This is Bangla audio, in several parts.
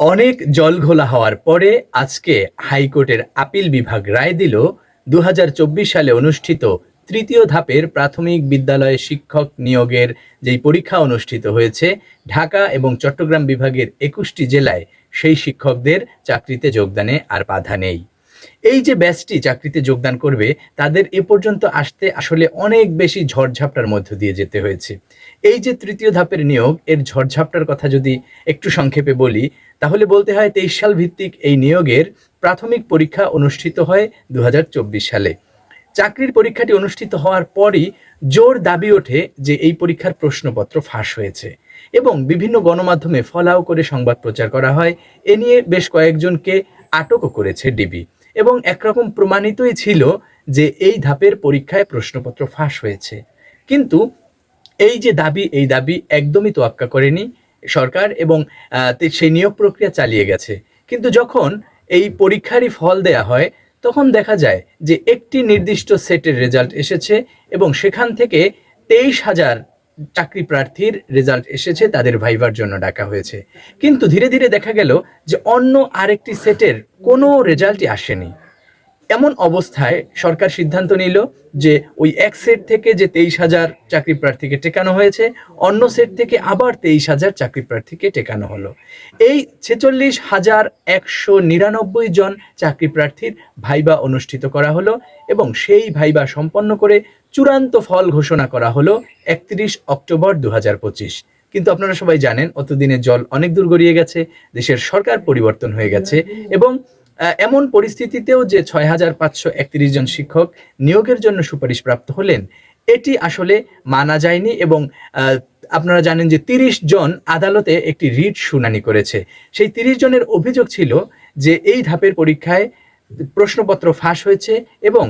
অনেক জল ঘোলা হওয়ার পরে আজকে হাইকোর্টের আপিল বিভাগ রায় দিল দু হাজার চব্বিশ সালে অনুষ্ঠিত তৃতীয় ধাপের প্রাথমিক বিদ্যালয়ে শিক্ষক নিয়োগের যেই পরীক্ষা অনুষ্ঠিত হয়েছে, ঢাকা এবং চট্টগ্রাম বিভাগের একুশটি জেলায় সেই শিক্ষকদের চাকরিতে যোগদানে আর বাধা নেই। এই যে ব্যাচটি চাকরিতে যোগদান করবে, তাদের এ পর্যন্ত আসতে আসলে অনেক বেশি ঝড়ঝাপটার মধ্য দিয়ে যেতে হয়েছে। এই যে তৃতীয় ধাপের নিয়োগ, এর ঝড়ঝাপটার কথা যদি একটু সংক্ষেপে বলি, তাহলে বলতে হয় তেইশ সাল ভিত্তিক এই নিয়োগের প্রাথমিক পরীক্ষা অনুষ্ঠিত হয় দুই হাজার চব্বিশ সালে। চাকরির পরীক্ষাটি অনুষ্ঠিত হওয়ার পরই জোর দাবি ওঠে যে এই পরীক্ষার প্রশ্নপত্র ফাঁস হয়েছে এবং বিভিন্ন গণমাধ্যমে ফলাও করে সংবাদ প্রচার করা হয়। এ নিয়ে বেশ কয়েকজনকে আটকও করেছে ডিবি। এবং একরকম প্রমাণিতই ছিল যে এই ধাপের পরীক্ষায় প্রশ্নপত্র ফাঁস হয়েছে। কিন্তু এই যে দাবি, এই দাবি একদমই তোয়াক্কা করেনি সরকার এবং সেই নিয়োগ প্রক্রিয়া চালিয়ে গেছে। কিন্তু যখন এই পরীক্ষারই ফল দেয়া হয়, তখন দেখা যায় যে একটি নির্দিষ্ট সেটের রেজাল্ট এসেছে এবং সেখান থেকে তেইশ হাজার চাকরি প্রার্থীর রেজাল্ট এসেছে, তাদের ভাইবার জন্য ডাকা হয়েছে। কিন্তু ধীরে ধীরে দেখা গেল যে অন্য আরেকটি সেটের কোনো রেজাল্টই আসেনি। এমন অবস্থায় সরকার সিদ্ধান্ত নিল যে ওই এক সেট থেকে যে তেইশ হাজার চাকরি প্রার্থীকে টেকানো হয়েছে, অন্য সেট থেকে আবার তেইশ হাজার চাকরি প্রার্থীকে টেকানো হলো। এই ছেচল্লিশ হাজার একশো নিরানব্বই জন চাকরি প্রার্থীর ভাইবা অনুষ্ঠিত করা হলো এবং সেই ভাইবা সম্পন্ন করে চূড়ান্ত ফল ঘোষণা করা হলো একত্রিশ অক্টোবর দু হাজার পঁচিশ। কিন্তু আপনারা সবাই জানেন অতদিনে জল অনেক দূর গড়িয়ে গেছে, দেশের সরকার পরিবর্তন হয়ে গেছে এবং এমন পরিস্থিতিতেও যে ছয় হাজার পাঁচশো একত্রিশ জন শিক্ষক নিয়োগের জন্য সুপারিশ প্রাপ্ত হলেন, এটি আসলে মানা যায়নি এবং আপনারা জানেন যে তিরিশ জন আদালতে একটি রিট শুনানি করেছে। সেই তিরিশ জনের অভিযোগ ছিল যে এই ধাপের পরীক্ষায় প্রশ্নপত্র ফাঁস হয়েছে এবং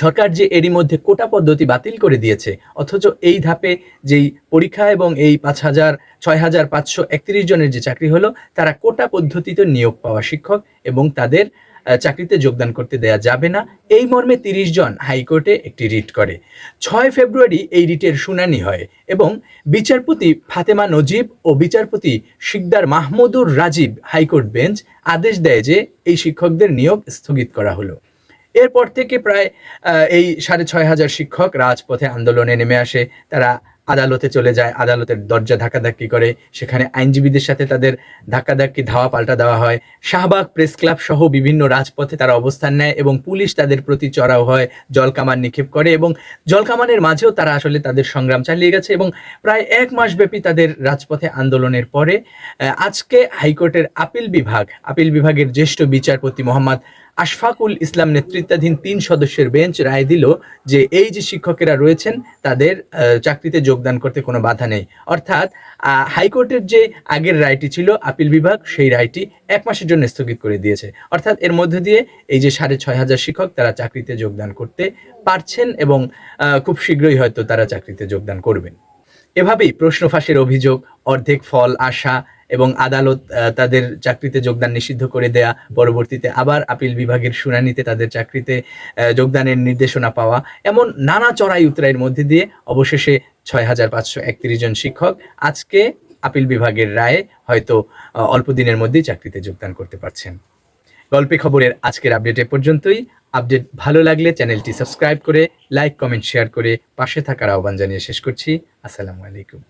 সরকার যে এরই মধ্যে কোটা পদ্ধতি বাতিল করে দিয়েছে, অথচ এই ধাপে যেই পরীক্ষা এবং এই পাঁচ হাজার, ছয় হাজার পাঁচশো একত্রিশ জনের যে চাকরি হলো, তারা কোটা পদ্ধতিতে নিয়োগ পাওয়া শিক্ষক এবং তাদের চাকরিতে যোগদান করতে দেয়া যাবে না। এই মর্মে তিরিশ জন হাইকোর্টে একটি রিট করে। ছয় ফেব্রুয়ারি এই রিটের শুনানি হয় এবং বিচারপতি ফাতেমা নজিব ও বিচারপতি Sikder Mahmudur Rajib High Court bench আদেশ দেয় যে এই শিক্ষকদের নিয়োগ স্থগিত করা হলো। এরপর থেকে প্রায় এই সাড়ে ছয় হাজার শিক্ষক রাজপথে আন্দোলনে নেমে আসে। তারা আদালতে চলে যায়, আদালতের দরজা ধাক্কাধাক্কি করে। সেখানে আইনজীবীদের সাথে তাদের ধাক্কাধাক্কি, ধাওয়া পাল্টা দেওয়া হয়। শাহবাগ প্রেস ক্লাব সহ বিভিন্ন রাজপথে তারা অবস্থান নেয় এবং পুলিশ তাদের প্রতি চড়াও হয় জলকামান নিক্ষেপ করে এবং জলকামানের মাঝেও তারা আসলে তাদের সংগ্রাম চালিয়ে গেছে এবং প্রায় এক মাস ব্যাপী তাদের রাজপথে আন্দোলনের পরে আজকে হাইকোর্টের আপিল বিভাগ, আপিল বিভাগের জ্যেষ্ঠ বিচারপতি মোহাম্মদ আশফাকুল ইসলাম নেতৃত্বাধীন তিন সদস্যের বেঞ্চ রায় দিল যে এই যে শিক্ষকেরা রয়েছেন, তাদের চাকরিতে যোগদান করতে কোনো বাধা নেই। অর্থাৎ হাইকোর্টের যে আগের রায়টি ছিল, আপিল বিভাগ, সেই রায়টি এক মাসের জন্য স্থগিত করে দিয়েছে। অর্থাৎ, এর মধ্য দিয়ে এই যে সাড়ে ছয় হাজার শিক্ষক, তারা চাকরিতে যোগদান করতে পারছেন এবং খুব শীঘ্রই হয়তো তারা চাকরিতে যোগদান করবেন। এভাবেই প্রশ্ন ফাঁসের অভিযোগ, অর্ধেক ফল, আশা এবং আদালত তাদের চাকরিতে যোগদান নিষিদ্ধ করে দেয়া, পরবর্তীতে আবার আপিল বিভাগের শুনানিতে তাদের চাকরিতে যোগদানের নির্দেশনা পাওয়া, এমন নানা চড়াই উতরাইয়ের মধ্যে দিয়ে অবশেষে ছয় হাজার পাঁচশো একত্রিশ জন শিক্ষক আজকে আপিল বিভাগের রায়ে হয়তো অল্প দিনের মধ্যেই চাকরিতে যোগদান করতে পারছেন। গল্পে খবরের আজকের আপডেট এ পর্যন্তই। আপডেট ভালো লাগলে চ্যানেলটি সাবস্ক্রাইব করে, লাইক, কমেন্ট, শেয়ার করে পাশে থাকার আহ্বান জানিয়ে শেষ করছি। আসসালামু আলাইকুম।